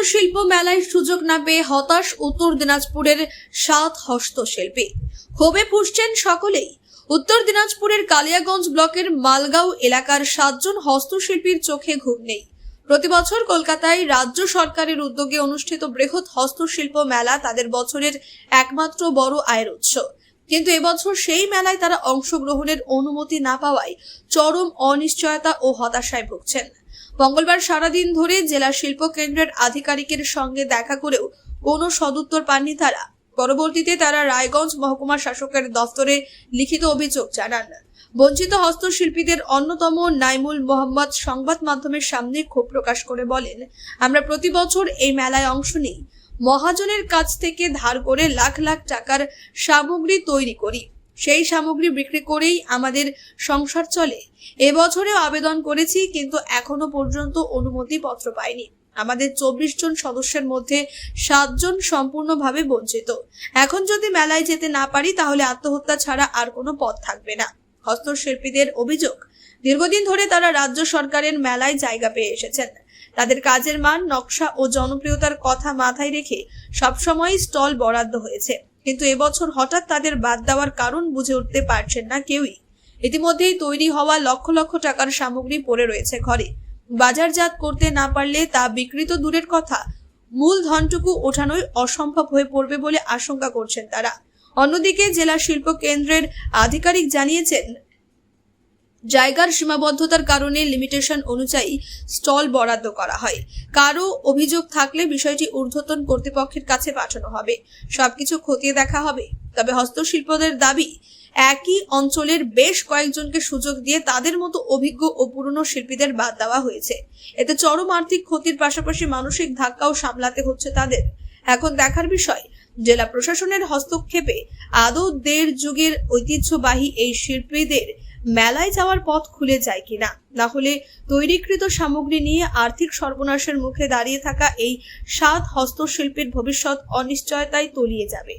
হস্তশিল্প মেলায় সুযোগ না পেয়ে হতাশ উত্তর দিনাজপুরের সাত হস্তশিল্পী। ক্ষোভে ফুসছেন সকলেই। উত্তর দিনাজপুরের কালিয়াগঞ্জ ব্লকের মালগাঁও এলাকার সাতজন হস্তশিল্পীর চোখে ঘুম নেই। প্রতি বছর কলকাতায় রাজ্য সরকারের উদ্যোগে অনুষ্ঠিত বৃহৎ হস্তশিল্প মেলা তাদের বছরের একমাত্র বড় আয়ের উৎস। কিন্তু এবছর সেই মেলায় তারা অংশগ্রহণের অনুমতি না পাওয়ায় চরম অনিশ্চয়তা ও হতাশায় ভুগছেন। মঙ্গলবার সারাদিন ধরে জেলা শিল্প কেন্দ্রের আধিকারিকের সঙ্গে দেখা করেও কোনো সদুত্তর পাননি তারা। পরবর্তীতে তারা রায়গঞ্জ মহকুমা শাসকের দফতরে লিখিত অভিযোগ জানান। বঞ্চিত হস্তশিল্পীদের অন্যতম নাইমুল মোহাম্মদ সংবাদ মাধ্যমের সামনে ক্ষোভ প্রকাশ করে বলেন, আমরা প্রতি বছর এই মেলায় অংশ নিই। মহাজনের কাছ থেকে ধার করে লাখ লাখ টাকার সামগ্রী তৈরি করি। সেই সামগ্রী বিক্রি করেই আমাদের সংসার চলে। এবছরেও আবেদন করেছি, কিন্তু এখনও পর্যন্ত অনুমতি পত্র পাইনি। আমাদের চব্বিশ জন সদস্যের মধ্যে সাতজন সম্পূর্ণভাবে বঞ্চিত। এখন যদি মেলায় যেতে না পারি, তাহলে আত্মহত্যা ছাড়া আর কোনো পথ থাকবে না। হস্তশিল্পীদের অভিযোগ, দীর্ঘদিন ধরে তারা রাজ্য সরকারের মেলায় জায়গা পেয়ে এসেছেন। তাদের কাজের মান, নকশা ও জনপ্রিয়তার কথা মাথায় রেখে সবসময় স্টল বরাদ্দ হয়েছে। কিন্তু এবছর হঠাৎ তাদের বাদ দেওয়ার কারণ বুঝে উঠতে পারছেন না কেউই। ইতিমধ্যেই তৈরি হওয়া লক্ষ লক্ষ টাকার সামগ্রী পড়ে রয়েছে ঘরে। বাজারজাত করতে না পারলে তা বিকৃত দূরের কথা। মূল ধনটুকু ওঠানোই অসম্ভব হয়ে পড়বে বলে আশঙ্কা করছেন তারা। অন্যদিকে জেলা শিল্প কেন্দ্রের আধিকারিক জানিয়েছেন জায়গার সীমাবদ্ধতার কারণে লিমিটেশন অনুযায়ী স্টল বরাদ্দ করা হয়। কারও অভিযোগ থাকলে বিষয়টি ঊর্ধ্বতন কর্তৃপক্ষের কাছে পাঠানো হবে। সবকিছু খতিয়ে দেখা হবে। তবে হস্তশিল্পদের দাবি, একই অঞ্চলের বেশ কয়েকজনকে সুযোগ দিয়ে তাদের মতো অভিজ্ঞ ও পুরনো শিল্পীদের বাদ দেওয়া হয়েছে। এতে চরম আর্থিক ক্ষতির পাশাপাশি মানসিক ধাক্কাও সামলাতে হচ্ছে তাদের। এখন দেখার বিষয়, জেলা প্রশাসনের হস্তক্ষেপে আদৌ দেড় যুগের ঐতিহ্যবাহী এই শিল্পীদের মেলায় যাওয়ার পথ খুলে যায় কিনা? না হলে তৈরিকৃত সামগ্রী নিয়ে আর্থিক সর্বনাশের মুখে দাঁড়িয়ে থাকা এই সাত হস্তশিল্পীর ভবিষ্যৎ অনিশ্চয়তায় তলিয়ে যাবে।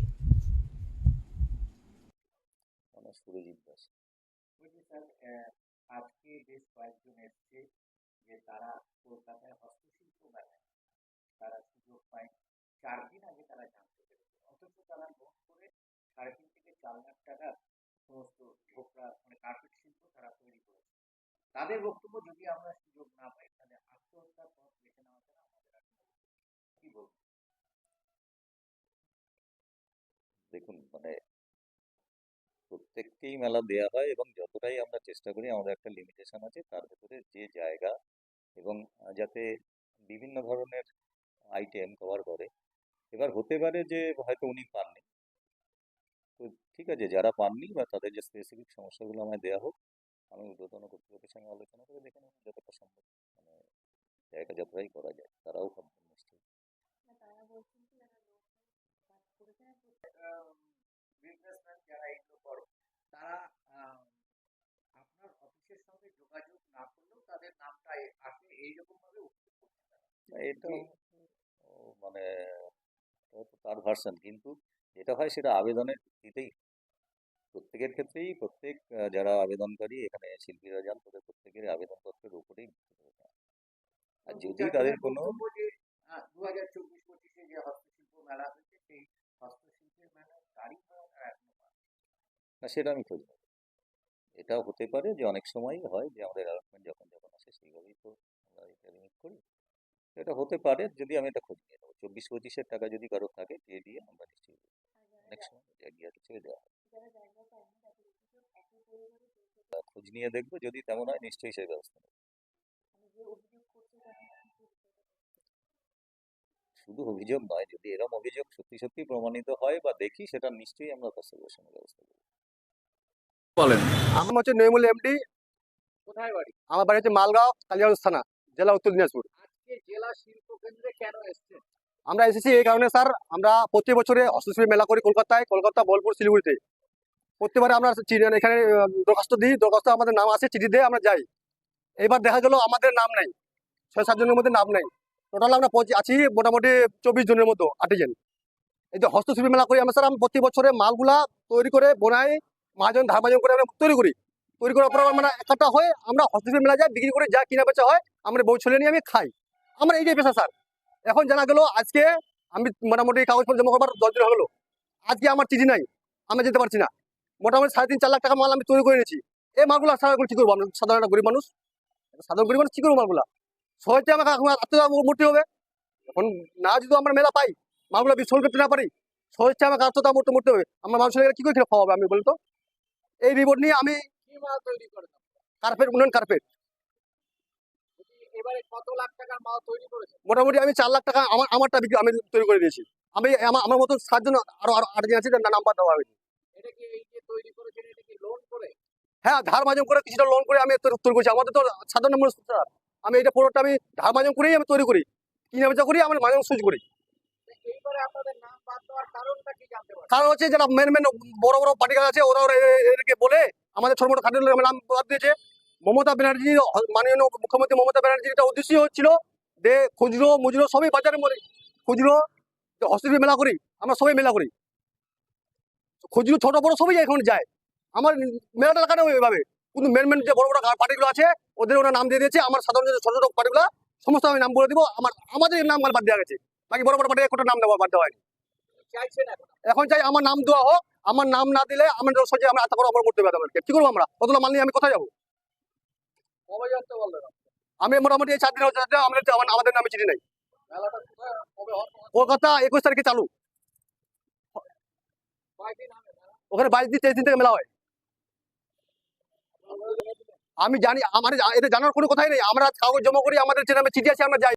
আজকে বেশ কয়েকজন এসছে যে তারা কলকাতায় হস্তশিল্প মেলায় তারা সুযোগ পায় চার দিন আগে তারা জানতে পেরেছে। অথচ তারা লোন করে সাড়ে তিন থেকে চার লাখ টাকার সমস্ত ঢোকরা মানে কার্পেট শিল্প তারা তৈরি করেছে তাদের বক্তব্য যদি আমরা সুযোগ না পাই, তাহলে আত্মহত্যার পথ বেছে নেওয়া ছাড়া আমাদের আর কি বলব? দেখুন মানে প্রত্যেককেই মেলা দেয়া হয় এবং যতটাই আমরা চেষ্টা করি, আমাদের একটা লিমিটেশন আছে, তার ভেতরে যে জায়গা এবং যাতে বিভিন্ন ধরনের আইটেম কভার করে। এবার হতে পারে যে হয়তো উনি পাননি। তো ঠিক আছে, যারা পাননি বা তাদের যে স্পেসিফিক সমস্যাগুলো আমায় দেওয়া হোক আমি ঊর্ধ্বতন কর্তৃপক্ষের সঙ্গে আলোচনা করে দেখে নেব যতটা সম্ভব মানে জায়গা যতটাই করা যায় তারাও ভাববেন নিশ্চয়ই করে তারা আপনার অফিসের সঙ্গে যোগাযোগ না করলেও তাদের নামটা আসে এইরকম ভাবে এটা মানে তার ভার্সন কিন্তু যেটা হয় সেটা আবেদনের হয়। প্রত্যেকের ক্ষেত্রেই প্রত্যেক যারা আবেদনকারী এখানে শিল্পীরা যান তাদের প্রত্যেকের আবেদনপত্রের উপরেই আর যদি তাদের কোনো দু হাজার চব্বিশ পঁচিশে যে হস্তশিল্প মেলা হয়েছে সেই হস্তশিল্পের মেলায় গাড়ি ভাড়া তারা এখনও পাচ্ছে না। সেটা আমি খোঁজ নেব এটাও হতে পারে যে অনেক সময় হয় যে আমাদের অ্যালটমেন্ট যখন যখন আসে সেইভাবেই তো আমরা এটা করি। এটা হতে পারে যদি আমি এটা খোঁজ নিয়ে নেব। চব্বিশ পঁচিশের টাকা যদি কারও থাকে দিয়ে দিয়ে আমরা নিশ্চয়ই অনেক সময় জায়গা কিছু দেওয়া হয়। খোঁজ নিয়ে দেখব যদি তেমন হয় নিশ্চয়ই সেই ব্যবস্থা নেব। শুধু অভিযোগ নয় যদি এরকম অভিযোগ সত্যি সত্যি প্রমাণিত হয় বা দেখি সেটা নিশ্চয়ই আমরা প্রসিকিউশনের ব্যবস্থা করব বলেন। আমার হচ্ছে নইমুল এমডি কোথায় বাড়ি? আমার বাড়ি হচ্ছে মালগাঁও কালিয়াগঞ্জ থানা জেলা উত্তর দিনাজপুর। আজকে জেলা শিল্প কেন্দ্রে কেন এসছে আমরা এসেছি এই কারণে স্যার। আমরা প্রতি বছরে হস্তশিল্পী মেলা করি কলকাতায় কলকাতা বোলপুর শিলিগুড়িতে। প্রত্যেকবারে আমরা এখানে দরখাস্ত দিই, দরখাস্ত আমাদের নাম আছে, চিঠি দিয়ে আমরা যাই। এবার দেখা গেল আমাদের নাম নাই, ছয় সাতজনের মধ্যে নাম নাই। টোটাল আমরা আছি মোটামুটি চব্বিশ জনের মতো আর্টিজেন এই যে হস্তশিল্পী মেলা করি আমরা, স্যার, আমরা প্রতি বছরে মালগুলা তৈরি করে, বোনাই, মাহাজন ধার মাহাজন করে আমরা তৈরি করি। তৈরি করার পর মানে একটা হয়, আমরা হস্তশিল্পী মেলা যাই, বিক্রি করে, যা কিনা বেচা হয়, আমরা বউ ছেলে নিয়ে আমি খাই। আমরা এইটাই পেশা, স্যার। এখন জানা গেল আজকে আমি মোটামুটি কাগজপত্র জমা করবার দশ দিন হলো। আজকে আমার চিঠি নাই, আমি যেতে পারছি না। মোটামুটি সাড়ে তিন চার লাখ টাকা মাল আমি তৈরি করে নিয়েছি এই মালগুলো সারা কি করব। সাধারণ একটা গরিব মানুষ। সাধারণ গরিব মানুষ কি করব মালগুলা। সহজে আমাকে এখন আত্মীয় মূর্তি হবে। এখন না যদি আমরা মেলা পাই মালগুলো বিসর্জন করতে না পারি সহজে আমাকে আত্মতা মূর্তি মূর্তি হবে। আমার মানুষের কি করে খেলে খাওয়া হবে আমি বলতো এই রিপোর্ট নিয়ে আমি তৈরি কার্পেট উন্নয়ন কার্পেট তৈরি মোটামুটি আমি চার লাখ টাকা আমার আমারটা বিক্রি আমি তৈরি করে দিয়েছি। আমি আমার মতন সাতজন আরও আরও আটজন আছে যার নাম্বার দেওয়া হয়েছে হ্যাঁ ধার মাঝম করে কিছুটা লোন করে আমি তৈরি করছি। আমাদের তো সাধারণ মানুষ আমি এটা পুরোটা আমি ধার মাঝম করেই আমি তৈরি করি। কিনে বেচা করি আমার সুজ করি। কারণ হচ্ছে যারা মেন মেন বড় বড় পার্টিকাল আছে ওরা এদেরকে বলে আমাদের ছোট মোটো খাদ্য নাম বাদ দিয়েছে। মমতা ব্যানার্জি মাননীয় মুখ্যমন্ত্রী মমতা ব্যানার্জির একটা উদ্দেশ্য হচ্ছিল যে খুচরো মুজরো সবই বাজারে মরে খুচরো হস্তশিল্পী মেলা করি আমরা সবাই মেলা করি। খুচরো ছোট বড় সবই এখন যায়। আমার মেলাটা লাগানো এভাবে। কিন্তু মেন মেন যে বড় বড় পার্টিগুলো আছে ওদের ওরা নাম দিয়ে দিয়েছে। আমার সাধারণ যে ছোট ছোট পার্টিগুলো সমস্ত আমি নাম বলে দিব। আমার আমাদের নাম বাদ দেওয়া গেছে বাকি বড় বড় পার্টি একটা নাম দেওয়া বাদ দেওয়া হয়নি। এখন? চাই আমার নাম দেওয়া হোক। আমার নাম না দিলে আমার সোজা আমরা আত্মা অমর করতে পারব আমাদেরকে কি করব আমরা? কতগুলো মাল নিয়ে আমি কোথায় যাব? আমি মোটামুটি এই চার দিন হচ্ছে আমাদের আমাদের নামে চিঠি নেই। কলকাতা একুশ তারিখে চালু? ওখানে বাইশ দিন তেইশ দিন থেকে মেলা হয়। আমি জানি, আমার এটা জানার কোনো কথাই নেই। আমরা কাগজ জমা করি, আমাদের যে চিঠি আছে, আমরা যাই।